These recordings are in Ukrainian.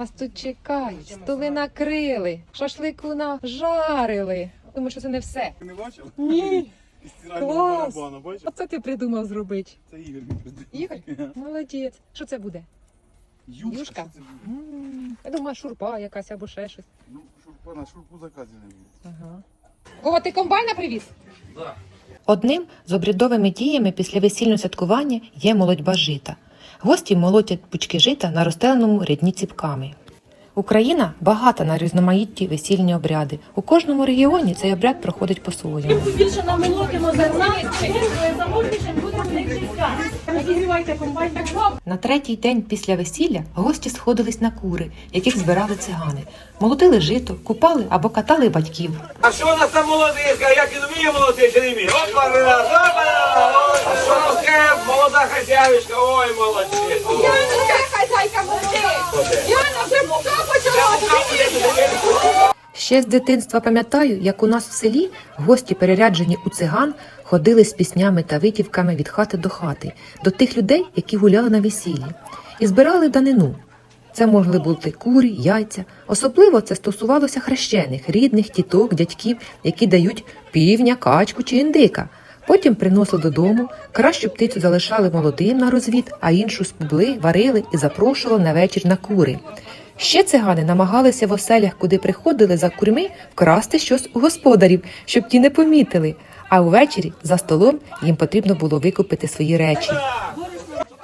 Нас тут чекають, столи накрили, шашлику нажарили. Думаю, що це не все. Ти не бачив? Ні. Клас. бачив? Оце ти придумав зробити. Це Ігор придумав. Ігор? Молодець. Що це буде? Юшка. Юшка? що це буде? М, Я думаю, шурпа якась або ще щось. Ну, шурпа на шурпу заказів не буде. Ага. Кого ти комбайна привіз? Одним з обрядовими діями після весільного святкування є молодьба жита. Гості молотять пучки жита на розстеленому рядні ціпками. Україна багата на різноманітні весільні обряди. У кожному регіоні цей обряд проходить по-своєму. більше намолотимо зерна, замовнішим буде в них життя. Розігрівайте комбайн. На третій день після весілля гості сходились на кури, яких збирали цигани. Молотили жито, купали або катали батьків. А що у нас там молодицька? Як він вміє молоти чи не вміє? Опа, раз. А що у нас таке молода хазяюшка? Ой, молодці. хазяйка молодець! Яна вже мука Ще з дитинства пам'ятаю, як у нас в селі гості, переряджені у циган, ходили з піснями та витівками від хати до хати, до тих людей, які гуляли на весіллі, і збирали данину. Це могли бути курі, яйця. Особливо це стосувалося хрещених, рідних, тіток, дядьків, які дають півня, качку чи індика. Потім приносили додому, кращу птицю залишали молодим на розвід, а іншу спубли, варили і запрошували на вечір на кури. Ще цигани намагалися в оселях, куди приходили за курми, вкрасти щось у господарів, щоб ті не помітили. А увечері за столом їм потрібно було викупити свої речі.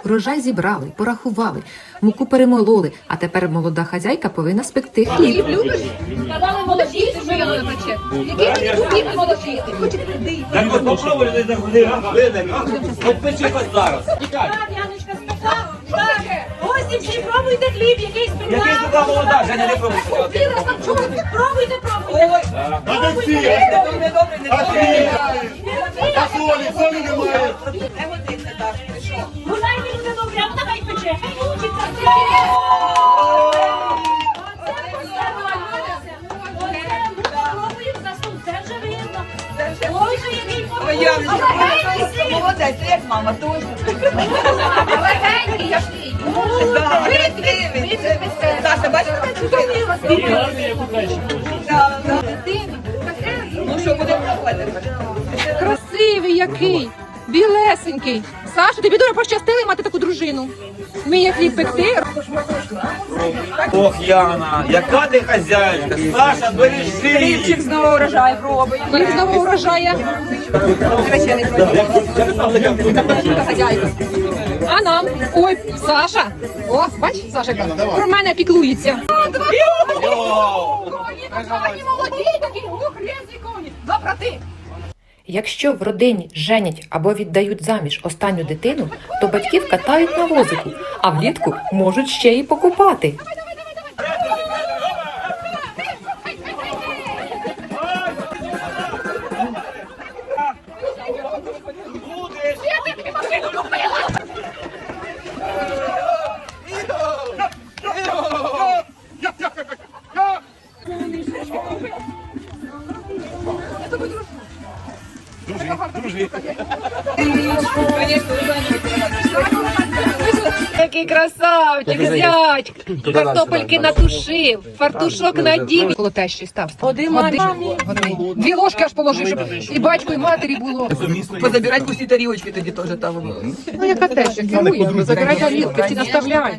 Урожай зібрали, порахували, муку перемололи, а тепер молода хазяйка повинна спекти хліб. Сказали молодіти, що я пече. Які купіти молодіти? Так от попробуй, не заходи. От печи хоч зараз. Тікай. Так, Яночка спекла. Так, гості всі пробуйте хліб, який спекла. Який така молода, Женя, не пробуй. Купила там чого? Пробуйте, пробуйте. А де всі? А ти? А солі, солі немає. Гуляйте, люди добрі, який молодець. Як мама, точно. Легенький, я ж. Саша, бачиш, Ну що, будемо пробувати? Красивий який, білесенький. Саша, тобі дуже пощастили мати таку дружину. Вміє хліб пекти. Ох, Яна, яка ти хазяюшка. Саша, бережи. Знову урожай пробуємо. Хліб знову урожає. А нам? Ой, Саша. О, бач, Саша, яка про мене піклується. Коні молоді, такі грязні коні. Два брати. Якщо в родині женять або віддають заміж останню дитину, то батьків катають на возику, а влітку можуть ще й покупати. Який красавчик, зять. Картопельки натушив, фартушок надів. Коло те щось там. Один мамі. Дві ложки аж положив, щоб і батьку, і матері було. Позабирать усі тарілочки тоді теж там. Ну, яка те, що керує. Забирай тарілки, всі наставляй.